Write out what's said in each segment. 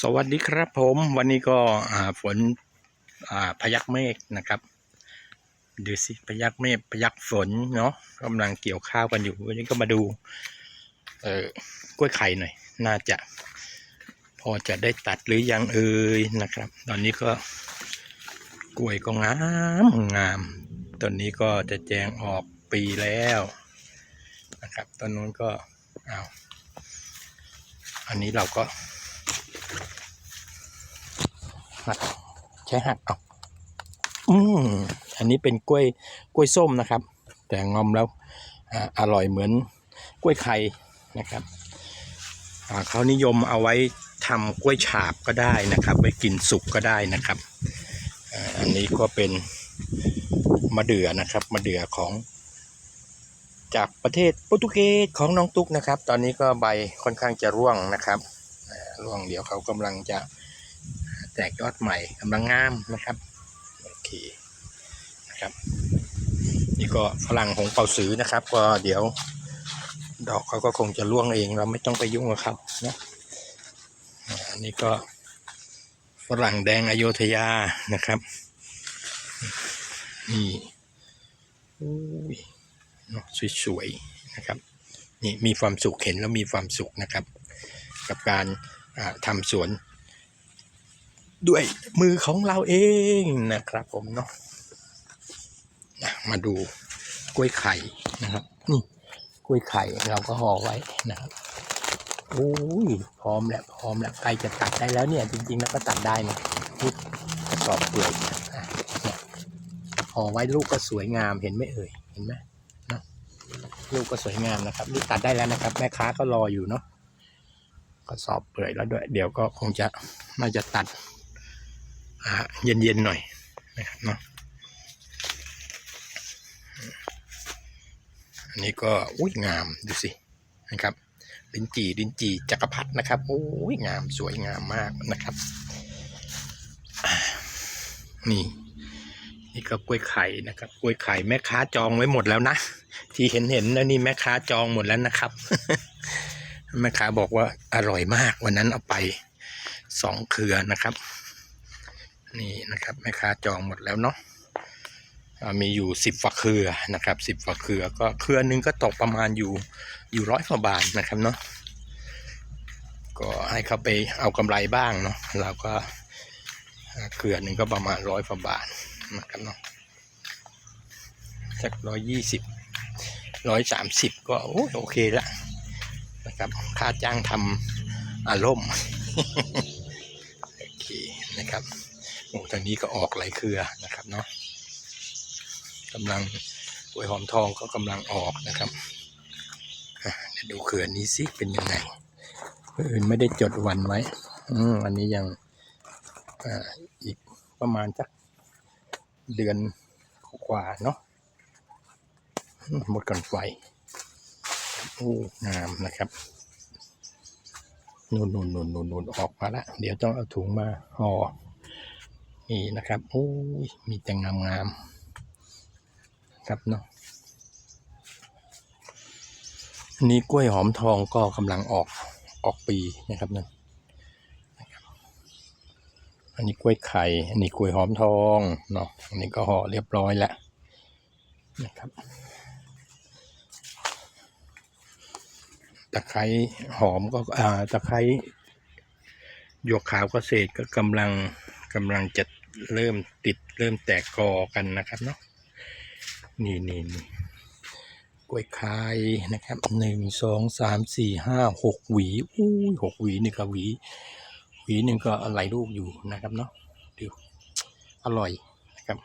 สวัสดีครับผมวันนี้ก็ฝนอ่าพยักเมฆนะครับดูสิพยักเมฆพยักฝนเนาะกำลังเกี่ยวข้าวกันอยู่วันนี้ก็มาดูเออกล้วยไข่หน่อย น่าจะ พอจะได้ตัดหรือยังเอ่ยนะครับ ตอนนี้ก็กล้วยก็งามงามต้นนี้ก็จะแจงออกปีแล้วนะครับต้นนู้นก็อ้าวอันนี้เราก็ หักใช้หักเอาอืมอันนี้เป็นกล้วยกล้วยส้มนะครับ แต่งอมแล้วออร่อยเหมือนกล้วยไข่นะครับเขานิยมเอาไว้ทำกล้วยฉาบก็ได้นะครับไว้กินสุกก็ได้นะครับอันนี้ก็เป็นมะเดื่อนะครับมะเดื่อของ จากประเทศโปรตุเกสของน้องตุ๊กนะครับ ตอนนี้ก็ใบค่อนข้างจะร่วงนะครับร่วงเดี๋ยวเขากำลังจะ แตกยอดใหม่กำลังงามนะครับโอเคนะครับ นี่ก็ฝรั่งของเป่าซือนะครับ ก็เดี๋ยว ดอกเขาก็คงจะร่วงเองเราไม่ต้องไปยุ่งกับเขานะอันนี้ก็ฝรั่งแดงอโยธยานะครับนี่อุ้ยเนาะสวยๆนะครับนี่มีความสุขเห็นแล้วมีความสุขนะครับ กับการทำสวน ด้วยมือของเราเองนะครับผมเนาะมาดูกล้วยไข่นะครับ นี่กล้วยไข่เราก็ห่อไว้นะครับโอ้ยพร้อมแล้วพร้อมแล้วใกล้จะตัดได้แล้วเนี่ย จริงๆแล้วก็ตัดได้นะนี่กระสอบเปลือกอะเนี่ยห่อไว้ลูกก็สวยงามเห็นไหมเอ่ยเห็นไหมเนาะลูกก็สวยงามนะครับนี่ตัดได้แล้วนะครับ แม่ค้าก็รออยู่เนาะกระสอบเปลือยแล้วด้วย เดี๋ยวก็คงจะน่าจะตัด เย็นๆหน่อยนะครับเนาะอันนี้ก็อุ้ยงามดูสินะครับลินจีลินจีจักรพรรดินะครับโอ้ยงามสวยงามมากนะครับ นี่ นี่ก็กล้วยไข่นะครับกล้วยไข่แม่ค้าจองไว้หมดแล้วนะที่เห็นเห็นแล้วนี่แม่ค้าจองหมดแล้วนะครับแม่ค้าบอกว่าอร่อยมากวันนั้นเอาไปสองเครือนะครับ นี่นะครับแม่ค้าจองหมดแล้วเนาะมีอยู่สิบฝักเครือนะครับสิบฝักเครือก็เครือหนึงก็ตกประมาณอยู่อยู่ร้อยกว่าบาทนะครับเนาะก็ให้เขาไปเอากำไรบ้างเนาะเราก็เครือหนึ่งก็ประมาณร้อยกว่าบาทนะครับเนาะสักร้อยยี่สิบร้อยสามสิบก็โอ้โอเคละนะครับค่าจ้างทำอารมณ์โอเคนะครับ โอ้ทางนี้ก็ออกหลเครือนะครับเนาะกำลังกล้วยหอมทองก็กำลังออกนะครับดูเครือนนี้สิเป็นยังไงเพื่ออื่นไม่ได้จดวันไว้ อืมอันนี้ยังอ่าอีกประมาณสักเดือนกว่าเนาะหมดก่อนไฟโอ้งามนะครับนูนนูนนูนนูนนูนออกมาละเดี๋ยวต้องเอาถุงมาห่อ นี่นะครับโอ้ยมีแต่งงามๆครับเนาะอันนี้กล้วยหอมทองก็กำลังออกออกปีนะครับนั่นนะอันนี้กล้วยไข่ อันนี้กล้วยหอมทองเนาะ อันนี้ก็ห่อเรียบร้อยแล้วนะครับตะไคร้หอมก็อ่าตะไคร้หยวกขาวเกษตรก็กำลังกำลังจะ เริ่มติดเริ่มแตกกอกันนะครับเนาะนี่นี่นี่กล้วยไข่นะครับหนึ่งสองสามสี่ห้าหกหวีอู้ยหกหวีนี่ก็หวี หวีหนึ่งก็หลายลูกอยู่นะครับเนาะดูอร่อยนะครับ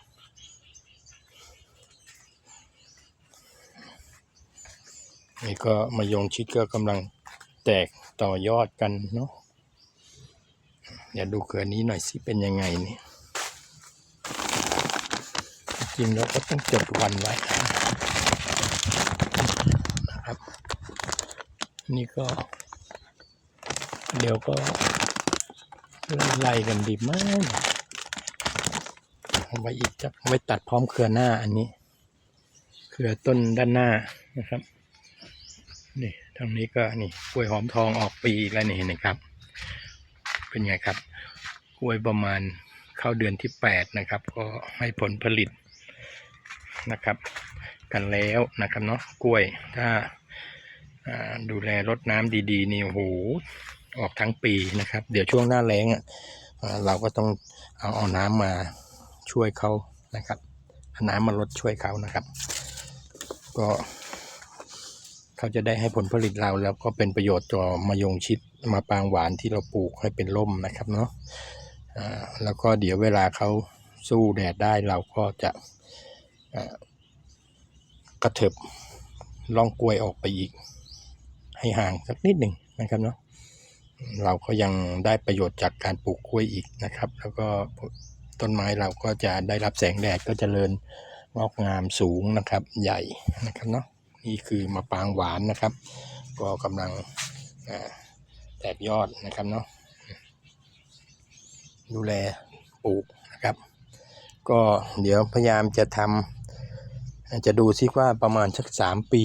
นี่ก็มายงชิดก็กำลังแตกต่อยอดกันเนาะเดี๋ยวดูเครือนี้หน่อยสิเป็นยังไงนี่ จริงแล้วก็ต้องจดวันไว้นะครับ นี่ก็ เดี๋ยวก็ไล่กันดีมากไว้อีกจะไว้ตัดพร้อมเครือหน้าอันนี้ เครือต้นด้านหน้านะครับ นี่ทางนี้ก็นี่กล้วยหอมทองออกปีแล้วนี่นะครับ เป็นไงครับ กล้วยประมาณเข้าเดือนที่แปดนะครับ ก็ให้ผลผลิต นะครับ กันแล้วนะครับเนาะกล้วยถ้าดูแลรดน้ำดีๆนี่โอ้โหออกทั้งปีนะครับ เดี๋ยวช่วงหน้าแล้งอะเราก็ต้องเอาเอาน้ำมาช่วยเขานะครับเอาน้ำมาลดช่วยเขานะครับ ก็เขาจะได้ให้ผลผลิตเราแล้วก็เป็นประโยชน์ต่อมะยงชิดมาปางหวานที่เราปลูกให้เป็นร่มนะครับเนาะแล้วก็เดี๋ยวเวลาเขาสู้แดดได้เราก็จะ กระเถิบลองกล้วยออกไปอีก ให้ห่างสักนิดหนึ่งนะครับเนาะเราก็ยังได้ประโยชน์จากการปลูกกล้วยอีกนะครับ แล้วก็ต้นไม้เราก็จะได้รับแสงแดดก็จเจริญงอกงามสูงนะครับ ใหญ่นะครับเนาะนี่คือมะปรางหวานนะครับ ก็กำลังแตกยอดนะครับเนาะดูแลปลูกนะครับ ก็เดี๋ยวพยายามจะทำ จะดูซิว่าประมาณสักสามปี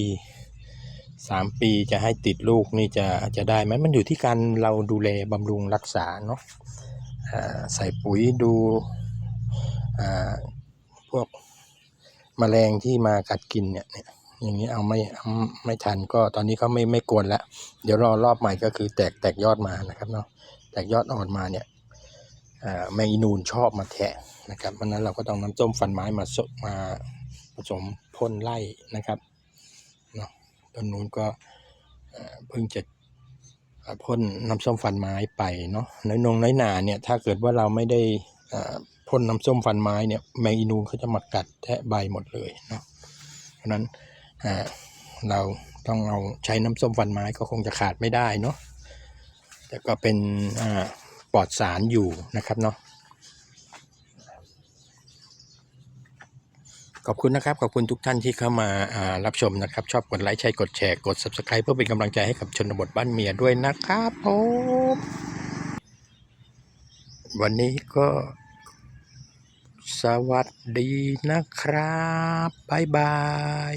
สามปีจะให้ติดลูกนี่จะจะได้ไหมมันอยู่ที่การเราดูแลบำรุงรักษาเนาะใส่ปุ๋ยดูพวกแมลงที่มากัดกินเนี่ยอย่างนี้เอาไม่ไม่ทันก็ตอนนี้เขาไม่ไม่กวนแล้ว เดี๋ยวรอรอบใหม่ก็คือแตกแตกยอดมานะครับเนาะแตกยอดอ่อนมาเนี่ยแมงอีนูนชอบมาแทะนะครับเพราะนั้นเราก็ต้องน้ำส้มฟันไม้มาสมา สมพ่นไล่นะครับเนาะต้นนู้นก็เพิ่งจะพ่นน้ำส้มฟันไม้ไปเนาะน้อยนงน้อยหนาเนี่ยถ้าเกิดว่าเราไม่ได้พ่นน้ำส้มฟันไม้เนี่ยแมงอีนูนเขาจะมากัดแทะใบหมดเลยเนาะเพราะนั้นเราต้องเอาใช้น้ำส้มฟันไม้ก็คงจะขาดไม่ได้เนาะแต่ก็เป็นปลอดสารอยู่นะครับเนาะ ขอบคุณนะครับ ขอบคุณทุกท่านที่เข้ามาารับชมนะครับ ชอบกดไลค์ใช่กดแชร์กด Subscribe เพื่อเป็นกำลังใจให้กับชนบทบ้านเมียด้วยนะครับผมวันนี้ก็สวัสดีนะครับ บ๊ายบาย